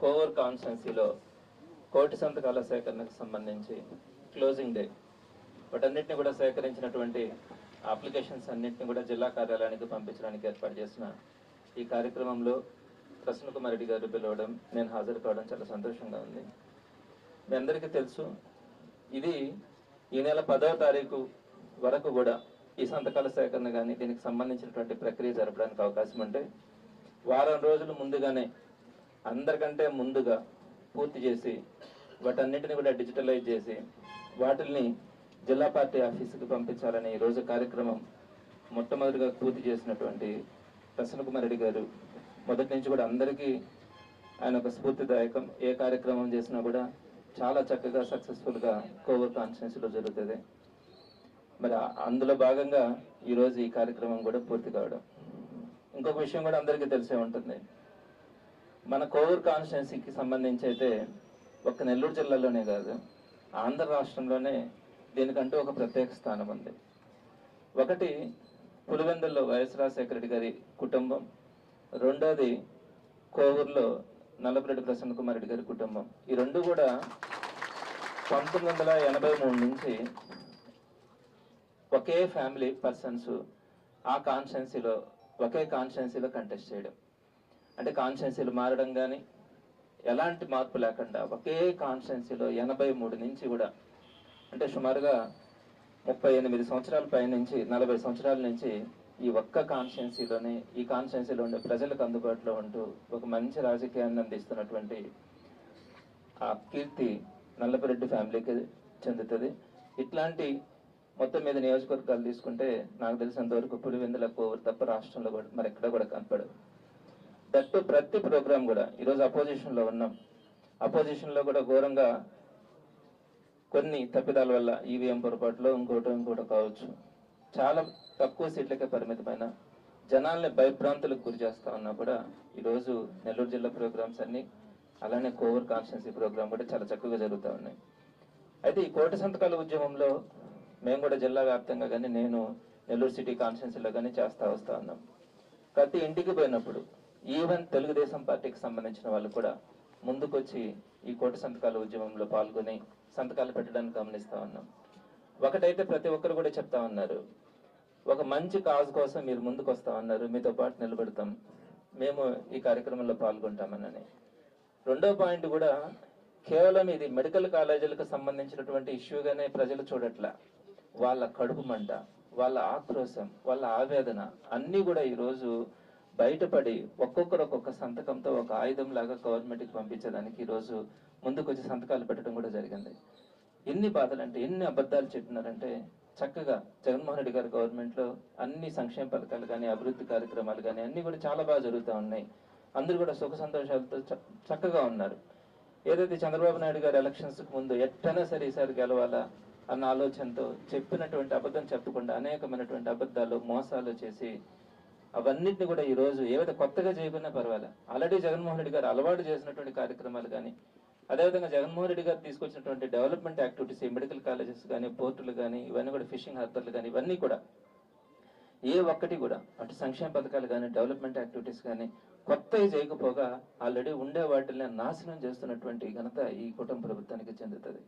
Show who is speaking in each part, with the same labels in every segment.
Speaker 1: Cover కాన్స్టెన్సీలో కోటి సంతకాల సేకరణకు సంబంధించి క్లోజింగ్ డే వాటన్నిటిని కూడా సేకరించినటువంటి అప్లికేషన్స్ అన్నింటిని కూడా జిల్లా కార్యాలయానికి పంపించడానికి ఏర్పాటు చేసిన ఈ కార్యక్రమంలో ప్రసన్న కుమార్ రెడ్డి గారు పిలవడం నేను హాజరు కావడం చాలా సంతోషంగా ఉంది. మీ అందరికీ తెలుసు ఇది ఈ నెల పదవ తారీఖు వరకు కూడా ఈ సంతకాల సేకరణ కానీ దీనికి సంబంధించినటువంటి ప్రక్రియ జరపడానికి అవకాశం ఉంటే వారం రోజులు ముందుగానే అందరికంటే ముందుగా పూర్తి చేసి వాటన్నిటిని కూడా డిజిటలైజ్ చేసి వాటిల్ని జిల్లా పార్టీ ఆఫీసుకి పంపించాలని ఈ రోజు కార్యక్రమం మొట్టమొదటిగా పూర్తి చేసినటువంటి ప్రసన్న కుమార్ రెడ్డి గారు. మొదటి నుంచి కూడా అందరికీ ఆయన ఒక స్ఫూర్తిదాయకం. ఏ కార్యక్రమం చేసినా కూడా చాలా చక్కగా సక్సెస్ఫుల్గా కోవర్ కాన్స్టిట్యున్సీలో జరుగుతుంది. మరి అందులో భాగంగా ఈరోజు ఈ కార్యక్రమం కూడా పూర్తి కావడం. ఇంకొక విషయం కూడా అందరికీ తెలిసే ఉంటుంది. మన కోవూరు కాన్స్టిట్యున్సీకి సంబంధించి అయితే ఒక్క నెల్లూరు జిల్లాలోనే కాదు ఆంధ్ర రాష్ట్రంలోనే దీనికంటూ ఒక ప్రత్యేక స్థానం ఉంది. ఒకటి పులివెందుల్లో వైఎస్ రాజశేఖర రెడ్డి గారి కుటుంబం రెండోది కోవూరులో నల్లపురెడ్డి ప్రసన్న కుమార్ రెడ్డి గారి కుటుంబం. ఈ రెండు కూడా పంతొమ్మిది వందల ఎనభై మూడు నుంచి ఒకే ఫ్యామిలీ పర్సన్స్ ఆ కాన్స్టిట్యున్సీలో ఒకే కాన్స్టిట్యున్సీలో కంటెస్ట్ చేయడం. అంటే కాన్స్టిట్యున్సీలు మారడం కానీ ఎలాంటి మార్పు లేకుండా ఒకే కాన్స్టిట్యున్సీలో ఎనభై మూడు నుంచి కూడా అంటే సుమారుగా ముప్పై ఎనిమిది సంవత్సరాల పై నుంచి నలభై సంవత్సరాల నుంచి ఈ ఒక్క కాన్స్టిట్యున్సీలోనే ఈ కాన్స్టిట్యున్సీలో ఉండే ప్రజలకు అందుబాటులో ఉంటూ ఒక మంచి రాజకీయాన్ని అందిస్తున్నటువంటి ఆ కీర్తి నల్లపరెడ్డి ఫ్యామిలీకి చెందుతుంది. ఇట్లాంటి మొత్తం మీద నియోజకవర్గాలు తీసుకుంటే నాకు తెలిసినంతవరకు పులివెందుల కోవూరు తప్ప రాష్ట్రంలో కూడా మరి ఎక్కడ కూడా కనపడదు దట్టు ప్రతి ప్రోగ్రాం కూడా ఈరోజు అపోజిషన్లో ఉన్నాం. అపోజిషన్లో కూడా ఘోరంగా కొన్ని తప్పిదాల వల్ల ఈవీఎం పొరపాటులో ఇంకోటో ఇంకోటో కావచ్చు. చాలా తక్కువ సీట్లకే పరిమితమైన జనాల్ని భయభ్రాంతులకు గురి చేస్తా ఉన్నా కూడా ఈరోజు నెల్లూరు జిల్లా ప్రోగ్రామ్స్ అన్ని అలానే కోవర్ కాన్స్టిట్యున్సీ ప్రోగ్రామ్ కూడా చాలా చక్కగా జరుగుతూ ఉన్నాయి. అయితే ఈ కోట సంతకాల ఉద్యమంలో మేము కూడా జిల్లా వ్యాప్తంగా కానీ నేను నెల్లూరు సిటీ కాన్స్టిట్యున్సీలో కానీ చేస్తూ వస్తూ ఉన్నాం. ప్రతి ఇంటికి పోయినప్పుడు ఈవెన్ తెలుగుదేశం పార్టీకి సంబంధించిన వాళ్ళు కూడా ముందుకొచ్చి ఈ కోటి సంతకాల ఉద్యమంలో పాల్గొని సంతకాలు పెట్టడానికి గమనిస్తా ఉన్నాం. ఒకటైతే ప్రతి ఒక్కరు కూడా చెప్తా ఉన్నారు ఒక మంచి కాజ్ కోసం మీరు ముందుకు వస్తా ఉన్నారు మీతో పాటు నిలబెడతాం మేము ఈ కార్యక్రమంలో పాల్గొంటామనని. రెండో పాయింట్ కూడా కేవలం ఇది మెడికల్ కాలేజీలకు సంబంధించినటువంటి ఇష్యూగానే ప్రజలు చూడట్ల. వాళ్ళ కడుపు మంట వాళ్ళ ఆక్రోశం వాళ్ళ ఆవేదన అన్నీ కూడా ఈరోజు బయటపడి ఒక్కొక్కరు ఒక్కొక్క సంతకంతో ఒక ఆయుధం లాగా గవర్నమెంట్కి పంపించడానికి ఈరోజు ముందుకు వచ్చి సంతకాలు పెట్టడం కూడా జరిగింది. ఎన్ని బాధలు అంటే ఎన్ని అబద్ధాలు చెప్పినారంటే చక్కగా జగన్మోహన్ రెడ్డి గారి గవర్నమెంట్లో అన్ని సంక్షేమ పథకాలు కానీ అభివృద్ధి కార్యక్రమాలు కానీ అన్ని కూడా చాలా బాగా జరుగుతూ ఉన్నాయి. అందరూ కూడా సుఖ సంతోషాలతో చ- చక్కగా ఉన్నారు. ఏదైతే చంద్రబాబు నాయుడు గారు ఎలక్షన్స్కు ముందు ఎట్టైనా సరే ఈసారి గెలవాలా అన్న ఆలోచనతో చెప్పినటువంటి అబద్ధం చెప్పకుండా అనేకమైనటువంటి అబద్ధాలు మోసాలు చేసి అవన్నిటిని కూడా ఈ రోజు ఏవైతే కొత్తగా చేయకున్నా పర్వాలే. ఆల్రెడీ జగన్మోహన్ రెడ్డి గారు అలవాటు చేసినటువంటి కార్యక్రమాలు కానీ అదేవిధంగా జగన్మోహన్ రెడ్డి గారు తీసుకొచ్చినటువంటి డెవలప్మెంట్ యాక్టివిటీస్ మెడికల్ కాలేజెస్ కానీ పోర్టులు కానీ ఇవన్నీ కూడా ఫిషింగ్ హార్బర్లు కానీ ఇవన్నీ కూడా ఏ ఒక్కటి కూడా అటు సంక్షేమ పథకాలు కానీ డెవలప్మెంట్ యాక్టివిటీస్ కానీ కొత్తవి చేయకపోగా ఆల్రెడీ ఉండే వాటిని నాశనం చేస్తున్నటువంటి ఘనత ఈ కుటుంబ ప్రభుత్వానికి చెందుతుంది.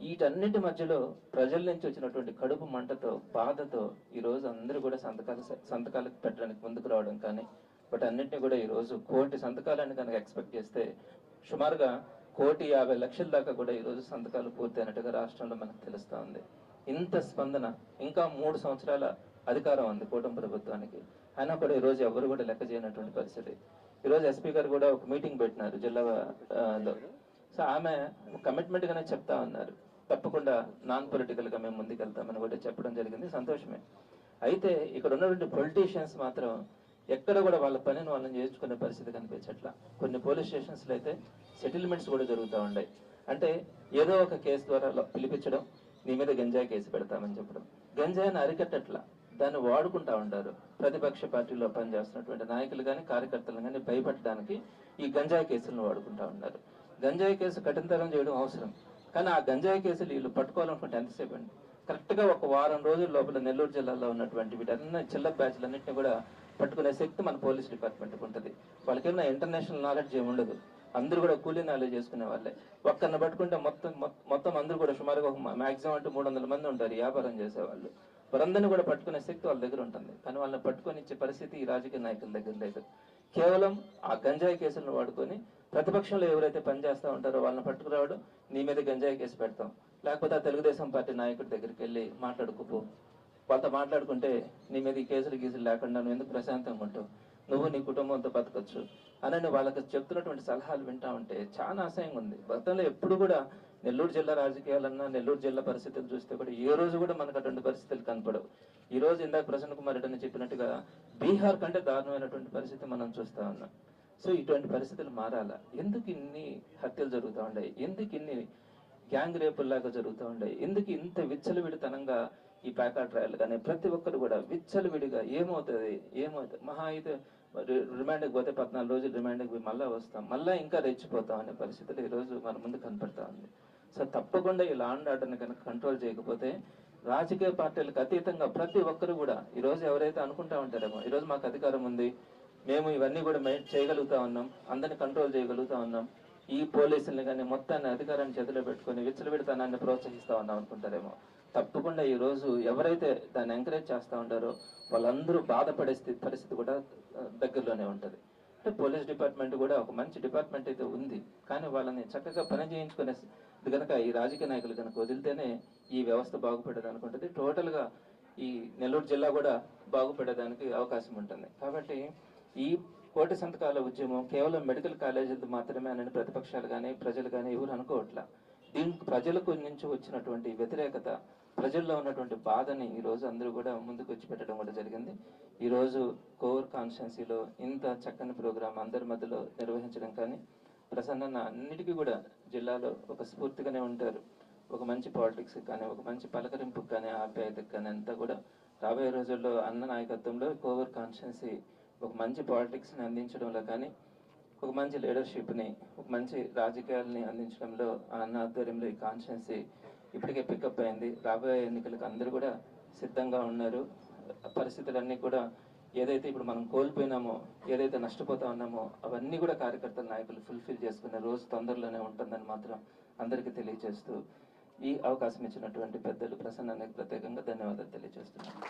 Speaker 1: వీటన్నిటి మధ్యలో ప్రజల నుంచి వచ్చినటువంటి కడుపు మంటతో బాధతో ఈ రోజు అందరూ కూడా సంతకాలు సంతకాలు పెట్టడానికి ముందుకు రావడం కానీ బట్ అన్నింటినీ కూడా ఈ రోజు కోటి సంతకాలని కనుక ఎక్స్పెక్ట్ చేస్తే సుమారుగా కోటి యాభై లక్షల దాకా కూడా ఈ రోజు సంతకాలు పూర్తయినట్టుగా రాష్ట్రంలో మనకు తెలుస్తూ ఉంది. ఇంత స్పందన ఇంకా మూడు సంవత్సరాల అధికారం ఉంది కూటమి ప్రభుత్వానికి. అయినా కూడా ఈ రోజు ఎవరు కూడా లెక్క చేయనటువంటి పరిస్థితి. ఈ రోజు ఎస్పీ గారు కూడా ఒక మీటింగ్ పెట్టినారు జిల్లా సో ఆమె కమిట్మెంట్గానే చెప్తా ఉన్నారు. తప్పకుండా నాన్ పొలిటికల్గా మేము ముందుకెళ్తామని కూడా చెప్పడం జరిగింది. సంతోషమే. అయితే ఇక్కడ ఉన్నటువంటి పొలిటీషియన్స్ మాత్రం ఎక్కడ కూడా వాళ్ళ పనిని వాళ్ళని చేసుకునే పరిస్థితి కనిపించట్లా. కొన్ని పోలీస్ స్టేషన్స్లో అయితే సెటిల్మెంట్స్ కూడా జరుగుతూ ఉన్నాయి అంటే ఏదో ఒక కేసు ద్వారా పిలిపించడం నీ మీద గంజాయి కేసు పెడతామని చెప్పడం. గంజాయిని అరికట్టట్లా. దాన్ని వాడుకుంటా ఉంటారు. ప్రతిపక్ష పార్టీలో పనిచేస్తున్నటువంటి నాయకులు కానీ కార్యకర్తలు కానీ భయపెట్టడానికి ఈ గంజాయి కేసులను వాడుకుంటా ఉన్నారు. గంజాయి కేసు కఠినతరం చేయడం అవసరం. కానీ ఆ గంజాయి కేసులు వీళ్ళు పట్టుకోవాలనుకుంటే ఎంతసేపు అండి. కరెక్ట్గా ఒక వారం రోజుల లోపల నెల్లూరు జిల్లాలో ఉన్నటువంటి వీటన్ని చిల్ల బ్యాచ్లన్నింటినీ కూడా పట్టుకునే శక్తి మన పోలీస్ డిపార్ట్మెంట్కి ఉంటుంది. వాళ్ళకి ఇంటర్నేషనల్ నాలెడ్జ్ ఏమి ఉండదు. అందరూ కూడా కూలీ నాలెడ్జ్ చేసుకునే వాళ్ళే. ఒక్కరిని పట్టుకుంటే మొత్తం మొత్తం- అందరూ కూడా సుమారుగా ఒక మాక్సిమం అంటే మూడు వందల మంది ఉంటారు వ్యాపారం చేసేవాళ్ళు. వారందరినీ కూడా పట్టుకునే శక్తి వాళ్ళ దగ్గర ఉంటుంది. కానీ వాళ్ళని పట్టుకొని ఇచ్చే పరిస్థితి ఈ రాజకీయ నాయకుల దగ్గర లేదు. కేవలం ఆ గంజాయి కేసులను వాడుకొని ప్రతిపక్షంలో ఎవరైతే పనిచేస్తూ ఉంటారో వాళ్ళని పట్టుకురావడం నీ మీద గంజాయి కేసు పెడతాం. లేకపోతే ఆ తెలుగుదేశం పార్టీ నాయకుడి దగ్గరికి వెళ్ళి మాట్లాడుకోపో వాళ్ళతో మాట్లాడుకుంటే నీ మీద ఈ కేసులు గీసులు లేకుండా నువ్వు ఎందుకు ప్రశాంతంగా ఉంటావు? నువ్వు నీ కుటుంబంతో బతకచ్చు. అని వాళ్ళకి చెప్తున్నటువంటి సలహాలు వింటా ఉంటే చాలా అసహ్యంగా ఉంది. గతంలో ఎప్పుడు కూడా నెల్లూరు జిల్లా రాజకీయాలన్నా నెల్లూరు జిల్లా పరిస్థితులు చూస్తే కూడా ఏ రోజు కూడా మనకు అటువంటి పరిస్థితులు కనపడవు. ఈ రోజు ఇందాక ప్రసన్న కుమార్ రెడ్డి చెప్పినట్టుగా బీహార్ కంటే దారుణమైనటువంటి పరిస్థితి మనం చూస్తా ఉన్నాం. సో ఇటువంటి పరిస్థితులు మారాలా? ఎందుకు ఇన్ని హత్యలు జరుగుతూ ఉన్నాయి ఎందుకు ఇన్ని గ్యాంగ్ రేపుల్లాగా జరుగుతూ ఉన్నాయి ఎందుకు ఇంత విచ్చలవిడితనంగా ఈ ప్యాకాట్ రాయలు? కానీ ప్రతి ఒక్కరు కూడా విచ్చలవిడిగా ఏమవుతుంది? ఏమవుతుంది? మహా అయితే రిమాండ్కి పోతే పద్నాలుగు రోజులు రిమాండ్కి పోయి మళ్ళీ వస్తాం. మళ్ళీ ఇంకా రెచ్చిపోతాం అనే పరిస్థితులు ఈరోజు మన ముందు కనపడతా ఉంది. సో తప్పకుండా ఈ లా అండ్ ఆర్డర్ని కనుక కంట్రోల్ చేయకపోతే రాజకీయ పార్టీలకు అతీతంగా ప్రతి ఒక్కరు కూడా ఈరోజు ఎవరైతే అనుకుంటా ఉంటారేమో ఈరోజు మాకు అధికారం ఉంది మేము ఇవన్నీ కూడా చేయగలుగుతా ఉన్నాం అందరిని కంట్రోల్ చేయగలుగుతా ఉన్నాం ఈ పోలీసుల్ని కానీ మొత్తాన్ని అధికారాన్ని చేతిలో పెట్టుకొని విచ్చలవిడితనాన్ని ప్రోత్సహిస్తా ఉన్నాం అనుకుంటారేమో. తప్పకుండా ఈ రోజు ఎవరైతే దాన్ని ఎంకరేజ్ చేస్తూ ఉంటారో వాళ్ళందరూ బాధపడే స్థితి పరిస్థితి కూడా దగ్గరలోనే ఉంటుంది. అంటే పోలీస్ డిపార్ట్మెంట్ కూడా ఒక మంచి డిపార్ట్మెంట్ అయితే ఉంది. కానీ వాళ్ళని చక్కగా పని చేయించుకునే కనుక ఈ రాజకీయ నాయకులు కనుక వదిలితేనే ఈ వ్యవస్థ బాగుపడేది అనుకుంటుంది టోటల్గా ఈ నెల్లూరు జిల్లా కూడా బాగుపడేదానికి అవకాశం ఉంటుంది. కాబట్టి ఈ కోటి సంతకాల ఉద్యమం కేవలం మెడికల్ కాలేజీలు మాత్రమే అని ప్రతిపక్షాలు కానీ ప్రజలు కానీ ఎవరు అనుకోవట్లా. దీనికి ప్రజలకు నుంచి వచ్చినటువంటి వ్యతిరేకత ప్రజల్లో ఉన్నటువంటి బాధని ఈ రోజు అందరూ కూడా ముందుకు వచ్చి పెట్టడం కూడా జరిగింది. ఈరోజు కోర్ కాన్స్టిట్యున్సీలో ఇంత చక్కని ప్రోగ్రాం అందరి మధ్యలో నిర్వహించడం కానీ ప్రసన్న అన్నిటికీ కూడా జిల్లాలో ఒక స్ఫూర్తిగానే ఉంటారు. ఒక మంచి పాలిటిక్స్ కానీ ఒక మంచి పలకరింపుకి కానీ ఆప్యాయతకు కానీ అంతా కూడా రాబోయే రోజుల్లో అన్న నాయకత్వంలో కోవర్ కాన్స్టిట్యున్సీ ఒక మంచి పాలిటిక్స్ని అందించడంలో కానీ ఒక మంచి లీడర్షిప్ని ఒక మంచి రాజకీయాలని అందించడంలో అన్న ఆధ్వర్యంలో ఈ కాన్స్టిట్యున్సీ ఇప్పటికే పికప్ అయింది. రాబోయే ఎన్నికలకు అందరూ కూడా సిద్ధంగా ఉన్నారు. పరిస్థితులన్నీ కూడా ఏదైతే ఇప్పుడు మనం కోల్పోయినామో ఏదైతే నష్టపోతా ఉన్నామో అవన్నీ కూడా కార్యకర్తల నాయకులు ఫుల్ఫిల్ చేసుకునే రోజు తొందరలోనే ఉంటుందని మాత్రం అందరికీ తెలియజేస్తూ ఈ అవకాశం ఇచ్చినటువంటి పెద్దలు ప్రసన్నానికి ప్రత్యేకంగా ధన్యవాదాలు తెలియజేస్తున్నాను.